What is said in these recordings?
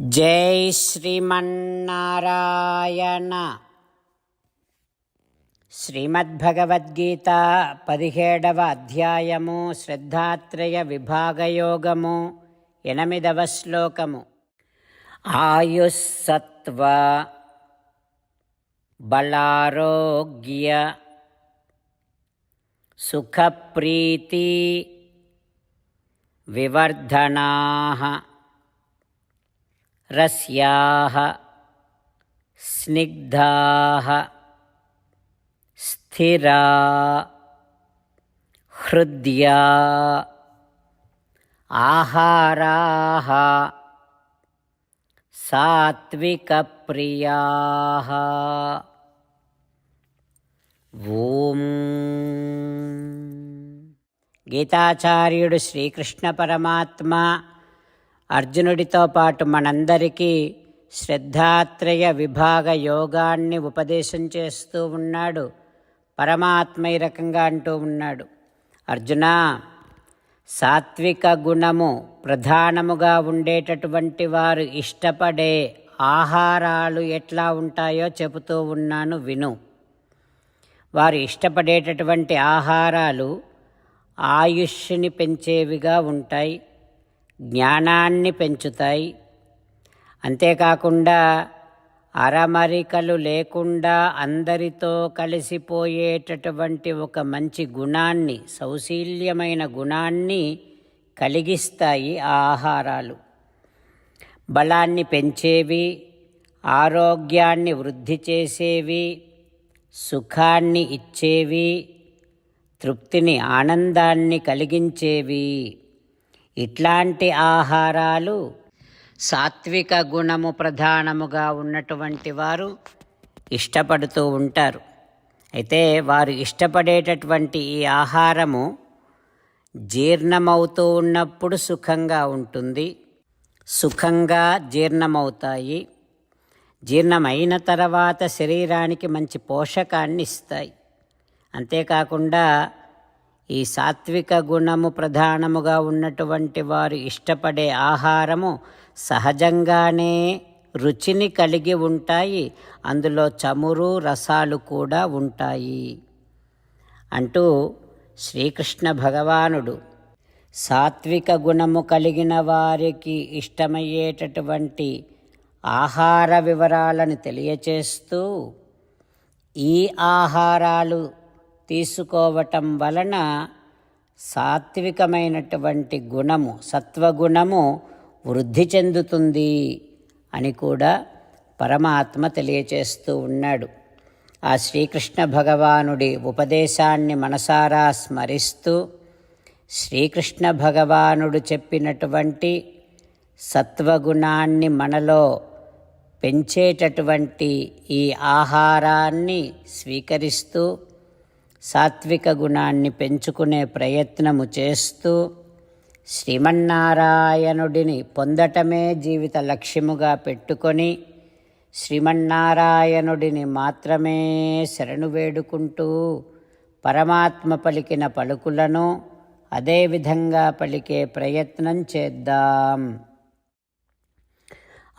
జై శ్రీమన్నారాయణ. శ్రీమద్భగవద్గీత పదిహేడవ అధ్యాయము శ్రద్ధాత్రయ విభాగయోగము ఎనిమిదవ శ్లోకము. ఆయుస్సత్వ బలారోగ్య సుఖప్రీతి వివర్ధనా. रस्याः स्निग्धाः स्थिरा हृद्या आहाराः सात्विकप्रियाः ఓం గీతాచార్యుడు శ్రీకృష్ణ పరమాత్మ అర్జునుడితో పాటు మనందరికీ శ్రద్ధాత్రయ విభాగ యోగాన్ని ఉపదేశం చేస్తూ ఉన్నాడు. పరమాత్మ ఈ రకంగా అంటూ ఉన్నాడు. అర్జున సాత్విక గుణము ప్రధానముగా ఉండేటటువంటి వారు ఇష్టపడే ఆహారాలు ఎట్లా ఉంటాయో చెబుతూ ఉన్నాను విను. వారు ఇష్టపడేటటువంటి ఆహారాలు ఆయుష్ని పెంచేవిగా ఉంటాయి. జ్ఞానాన్ని పెంచుతాయి. అంతేకాకుండా అరమరికలు లేకుండా అందరితో కలిసిపోయేటటువంటి ఒక మంచి గుణాన్ని సౌశీల్యమైన గుణాన్ని కలిగిస్తాయి ఆ ఆహారాలు. బలాన్ని పెంచేవి ఆరోగ్యాన్ని వృద్ధి చేసేవి సుఖాన్ని ఇచ్చేవి తృప్తిని ఆనందాన్ని కలిగించేవి. ఇట్లాంటి ఆహారాలు సాత్విక గుణము ప్రధానముగా ఉన్నటువంటి వారు ఇష్టపడుతూ ఉంటారు. అయితే వారు ఇష్టపడేటటువంటి ఈ ఆహారము జీర్ణమవుతూ ఉన్నప్పుడు సుఖంగా ఉంటుంది. సుఖంగా జీర్ణమవుతాయి. జీర్ణమైన తర్వాత శరీరానికి మంచి పోషకాన్ని ఇస్తాయి. అంతేకాకుండా ఈ సాత్విక గుణము ప్రధానముగా ఉన్నటువంటి వారు ఇష్టపడే ఆహారము సహజంగానే రుచిని కలిగి ఉంటాయి. అందులో చమురు రసాలు కూడా ఉంటాయి. అంటూ శ్రీకృష్ణ భగవానుడు సాత్విక గుణము కలిగిన వారికి ఇష్టమయ్యేటటువంటి ఆహార వివరాలను తెలియచేస్తూ ఈ ఆహారాలు తీసుకోవటం వలన సాత్వికమైనటువంటి గుణము సత్వగుణము వృద్ధి చెందుతుంది అని కూడా పరమాత్మ తెలియచేస్తూ ఉన్నాడు. ఆ శ్రీకృష్ణ భగవానుడి ఉపదేశాన్ని మనసారా స్మరిస్తూ శ్రీకృష్ణ భగవానుడు చెప్పినటువంటి సత్వగుణాన్ని మనలో పెంచేటటువంటి ఈ ఆహారాన్ని స్వీకరిస్తూ సాత్విక గుణాన్ని పెంచుకునే ప్రయత్నము చేస్తూ శ్రీమన్నారాయణుడిని పొందటమే జీవిత లక్ష్యముగా పెట్టుకొని శ్రీమన్నారాయణుడిని మాత్రమే శరణు వేడుకుంటూ పరమాత్మ పలికిన పలుకులను అదేవిధంగా పలికే ప్రయత్నం చేద్దాం.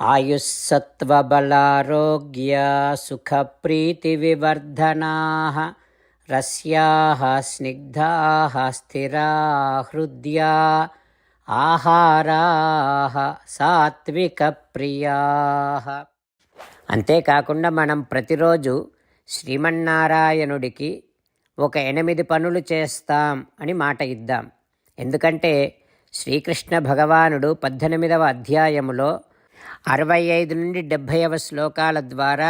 ఆయుస్సత్వబలారోగ్య సుఖప్రీతివివర్ధనా రస్యాः స్నిగ్ధాः స్థిరా హృద్యా ఆహారాः సాత్విక ప్రియాः అంతేకాకుండా మనం ప్రతిరోజు శ్రీమన్నారాయణుడికి ఒక ఎనిమిది పనులు చేస్తాం అని మాట ఇద్దాం. ఎందుకంటే శ్రీకృష్ణ భగవానుడు పద్దెనిమిదవ అధ్యాయములో అరవై ఐదు నుండి డెబ్భైవ శ్లోకాల ద్వారా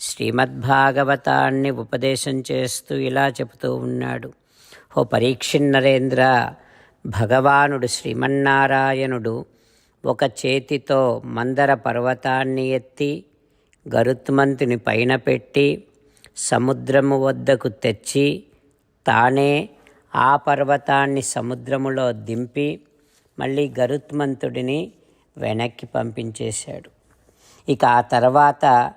శ్రీమద్భాగవతాన్ని ఉపదేశం చేస్తూ ఇలా చెబుతూ ఉన్నాడు. ఓ పరీక్షిన్నరేంద్ర భగవానుడు శ్రీమన్నారాయణుడు ఒక చేతితో మందర పర్వతాన్ని ఎత్తి గరుత్మంతుని పైన పెట్టి సముద్రము వద్దకు తెచ్చి తానే ఆ పర్వతాన్ని సముద్రములో దింపి మళ్ళీ గరుత్మంతుడిని వెనక్కి పంపించేశాడు. ఇక ఆ తర్వాత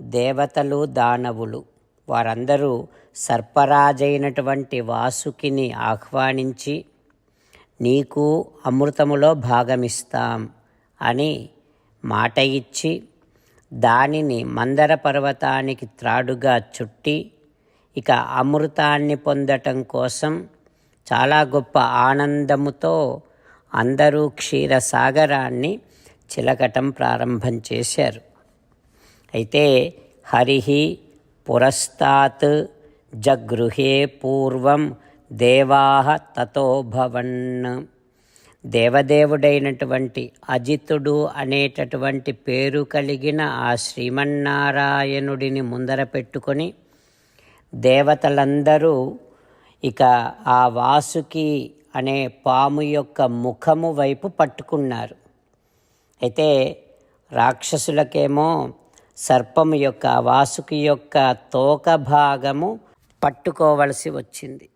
దేవతలు దానవులు. వారందరూ సర్పరాజైనటువంటి వాసుకిని ఆహ్వానించి నీకు అమృతములో భాగమిస్తాం అని మాట ఇచ్చి దానిని మందర పర్వతానికి త్రాడుగా చుట్టి ఇక అమృతాన్ని పొందటం కోసం చాలా గొప్ప ఆనందముతో అందరూ క్షీరసాగరాన్ని చిలకటం ప్రారంభం చేశారు. అయితే హరి పురస్తాత్ జగృహే పూర్వం దేవాహ తతోభవన్ దేవదేవుడైనటువంటి అజితుడు అనేటటువంటి పేరు కలిగిన ఆ శ్రీమన్నారాయణుడిని ముందర పెట్టుకొని దేవతలందరూ ఇక ఆ వాసుకి అనే పాము యొక్క ముఖము వైపు పట్టుకున్నారు. అయితే రాక్షసులకేమో సర్పము యొక్క వాసుకి యొక్క తోక భాగము పట్టుకోవలసి వచ్చింది.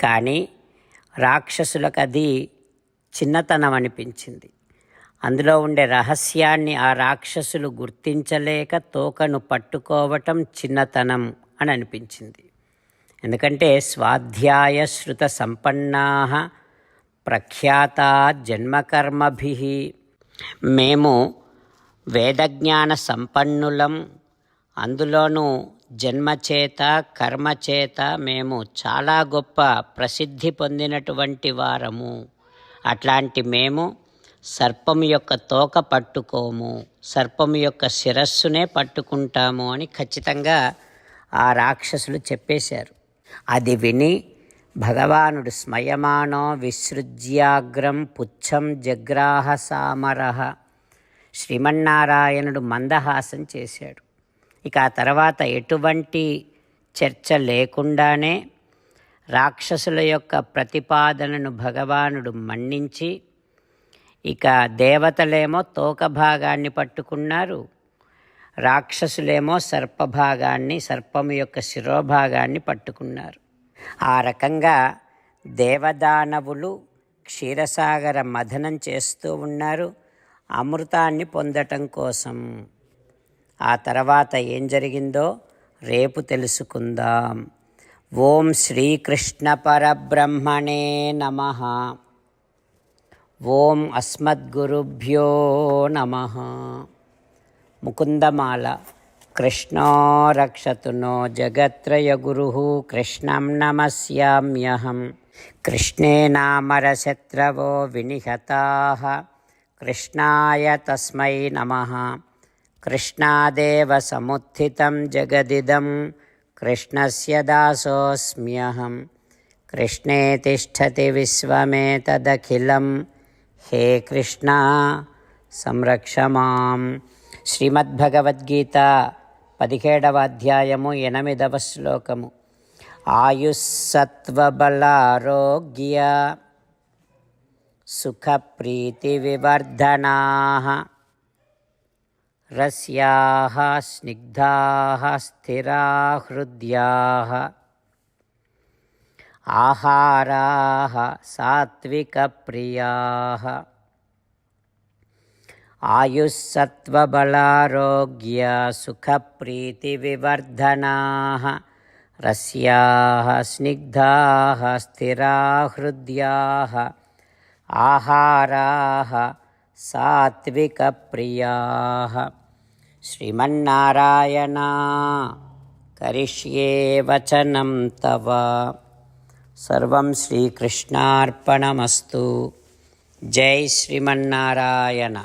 కానీ రాక్షసులకు అది చిన్నతనం అనిపించింది అందులో ఉండే రహస్యాన్ని ఆ రాక్షసులు గుర్తించలేక తోకను పట్టుకోవటం చిన్నతనం అని అనిపించింది ఎందుకంటే స్వాధ్యాయ శృత సంపన్నా ప్రఖ్యాత జన్మకర్మభి. మేము వేదజ్ఞాన సంపన్నులం అందులోనూ జన్మచేత కర్మచేత మేము చాలా గొప్ప ప్రసిద్ధి పొందినటువంటి వారము. అట్లాంటి మేము సర్పం యొక్క తోక పట్టుకోము సర్పం యొక్క శిరస్సునే పట్టుకుంటాము అని ఖచ్చితంగా ఆ రాక్షసులు చెప్పేశారు. అది విని భగవానుడు స్మయమానో విసృజ్యాగ్రం పుచ్చం జగ్రాహ సామరహ శ్రీమన్నారాయణుడు మందహాసం చేశాడు. ఇక ఆ తర్వాత ఎటువంటి చర్చ లేకుండానే రాక్షసుల యొక్క ప్రతిపాదనను భగవానుడు మన్నించి ఇక దేవతలేమో తోక భాగాన్ని పట్టుకున్నారు. రాక్షసులేమో సర్పభాగాన్ని సర్పము యొక్క శిరోభాగాన్ని పట్టుకున్నారు. ఆ రకంగా దేవదానవులు క్షీరసాగర మథనం చేస్తూ ఉన్నారు. అమృతాన్ని పొందటం కోసం. ఆ తర్వాత ఏం జరిగిందో రేపు తెలుసుకుందాం. ఓం శ్రీకృష్ణ పరబ్రహ్మణే నమ. ఓం అస్మద్గురుభ్యో నమ. ముకుందమాల. కృష్ణో రక్షతు నో జగత్రయగురు కృష్ణం నమస్యామ్యహం. కృష్ణే నామరశత్రవో వినిహతా. కృష్ణాయ తస్మై నమ. కృష్ణాదేవ సముత్థితం జగదిదం కృష్ణస్య దాసోऽస్మ్యహం కృష్ణే తిష్టతి విశ్వమేతదఖిలం. హే కృష్ణ సంరక్ష మాం. శ్రీమద్భగవద్గీత పదిహేడవ అధ్యాయము ఎనిమిదవ శ్లోకము. ఆయుస్సత్వబలారోగ్య సుఖప్రీతివివర్ధనా. రస్యాः స్నిగ్ధాः స్థిరా హృద్యాः ఆహారాः సాత్వికప్రియాः. ఆయుస్సత్వబలారోగ్య సుఖప్రీతివివర్ధనాः. రస్యాः స్నిగ్ధాः స్థిరా హృద్యాः ఆహారాः సాత్వికప్రియాः శ్రీమన్నారాయణ కరిష్యే వచనం తవ. సర్వం శ్రీకృష్ణార్పణమస్తు. జై శ్రీమన్నారాయణ.